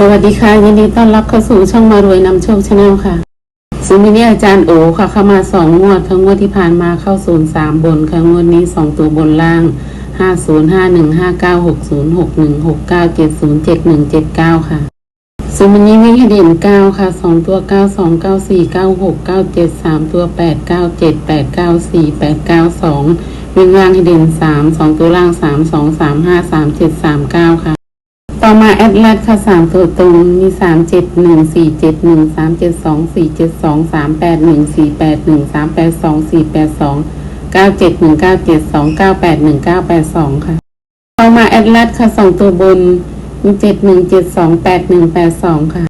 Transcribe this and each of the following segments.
สวัสดีค่ะยินดีต้อนรับเข้าสู่ช่องมารวยนำโชคชาแนลค่ะซึ่งวันนี้อาจารย์โอค่ะเข้ามาสองงวดทั้งงวดที่ผ่านมาเข้าศูนย์สามบนค่ะงวดนี้สองตัวบนล่างห้าศูนย์ห้าหนึ่งห้าเก้าหกศูนย์หกหนึ่งหกเก้าเจ็ดศูนย์เจ็ดหนึ่งเจ็ดเก้าค่ะซึ่งวันนี้วิ่งให้เด่นเก้าค่ะสองตัวเก้าสองเก้าสี่เก้าหกเก้าเจ็ดสามตัวแปดเก้าเจ็ดแปดเก้าสี่แปดเก้าสองวิ่งล่างให้เด่นสามสองตัวล่างสามสองสามห้าสามเจ็ดสามเก้าค่ะ ต่อมาแอดลัดค่ะสามตัวตรงมีสามเจ็ดหนึ่งสี่เจ็ดหนึ่งสามเจ็ดสองสี่เจ็ดสองสามแปดหนึ่งสี่แปดหนึ่งสามแปดสองสี่แปดสองเก้าเจ็ดหนึ่งเก้าเจ็ดสองเก้าแปดหนึ่งเก้าแปดสองค่ะ ต่อมาแอดลัดค่ะสองตัวบนมีเจ็ดหนึ่งเจ็ดสองแปดหนึ่งแปดสองค่ะ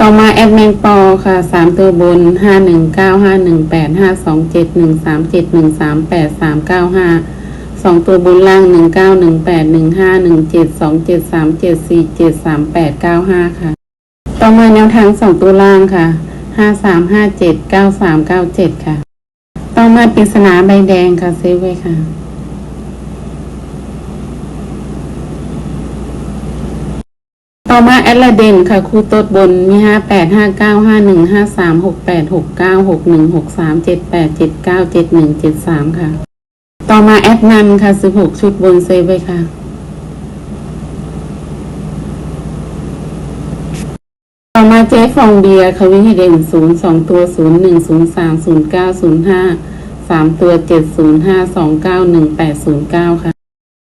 ต่อมาแอดแมงปอค่ะสามตัวบนห้าหนึ่งเก้าห้าหนึ่งแปดห้าสองเจ็ดหนึ่งสามเจ็ดหนึ่งสามแปดสามเก้าห้า สองตัวบนล่างหนึ่งเก้าหนึ่งแปดหนึ่งห้าหนึ่งเจ็ดสองเจ็ดสามเจ็ดสี่เจ็ดสามแปดเก้าห้าค่ะ ต่อมาแนวทางสองตัวล่างค่ะห้าสามห้าเจ็ดเก้าสามเก้าเจ็ดค่ะ ต่อมาปริศนาใบแดงค่ะเซฟไว้ค่ะต่อมาแอดลาเดนค่ะครูโตดบนมีห้าแปดห้าเก้าห้าหนึ่งห้าสามหกแปดหกเก้าหกหนึ่งหกสามเจ็ดแปดเจ็ดเก้าเจ็ดหนึ่งเจ็ดสามค่ะ ต่อมาแอดนันค่ะสิบหกชุดบนเซฟไว้ค่ะ ต่อมาเจ๊ฟองเบียร์ค่ะวิ่งให้เด่นศูนย์สองตัวศูนย์หนึ่งศูนย์สามศูนย์เก้าศูนย์ห้าสามตัวเจ็ดศูนย์ห้าสองเก้าหนึ่งแปดศูนย์เก้าค่ะ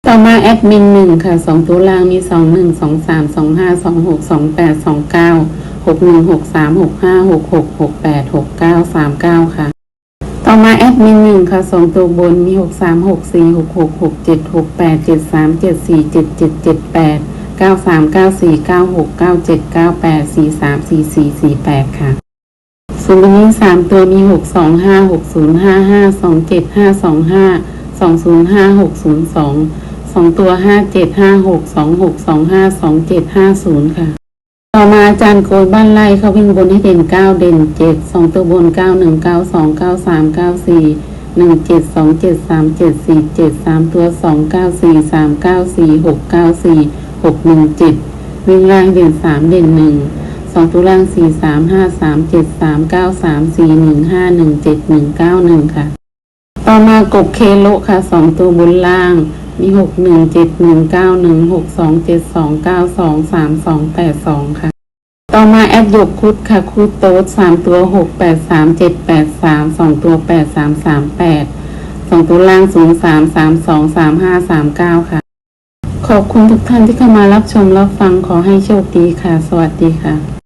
ต่อมาแอดมินหนึ่งค่ะสองตัวล่างมีสองหนึ่งสองสามสองห้าสองหกสองแปดสองเก้าหกหนึ่งหกสามหกห้าหกหกหกแปดหกเก้าสามเก้าค่ะ มาแอดมินหนึ่งค่ะสองตัวบนมีหกสามหกสี่หกหกหกเจ็ดหกแปดเจ็ดสามเจ็ดสี่เจ็ดเจ็ดเจ็ดแปดเก้าสามเก้าสี่เก้าหกเก้าเจ็ดเก้าแปดสี่สามสี่สี่สี่แปดค่ะส่วนนี้สามตัวมีหกสองห้าหกศูนย์ห้าห้าสองเจ็ดห้าสองห้าสองศูนย์ห้าหกศูนย์สองสองตัวห้าเจ็ดห้าหกสองหกสองห้าสองเจ็ดห้าศูนย์ค่ะ อาจารย์โกยบ้านไร่เขาวิ่งบนให้เด่นเก้าเด่นเจ็ดสองตัวบนเก้าหนึ่งเก้าสองเก้าสามเก้าสี่หนึ่งเจ็ดสองเจ็ดสามเจ็ดสี่เจ็ดสามตัวสองเก้าสี่สามเก้าสี่หกเก้าสี่หกหนึ่งเจ็ดวิ่งล่างเด่นสามเด่นหนึ่งสองตัวล่างสี่สามห้าสามเจ็ดสามเก้าสามสี่หนึ่งห้าหนึ่งเจ็ดหนึ่งเก้าหนึ่งค่ะ ต่อมากบเคโลค่ะสองตัวบนล่างมีหกหนึ่งเจ็ดหนึ่งเก้าหนึ่งหกสองเจ็ดสองเก้าสองสามสองแปดสองค่ะ ต่อมาแอดยกคุดค่ะคุดโต๊ดสามตัวหกแปดสามเจ็ดแปดสามสองตัวแปดสามสามแปดสองตัวล่างศูนย์สามสามสองสามห้าสามเก้าค่ะ ขอบคุณทุกท่านที่เข้ามารับชมรับฟังขอให้โชคดีค่ะ สวัสดีค่ะ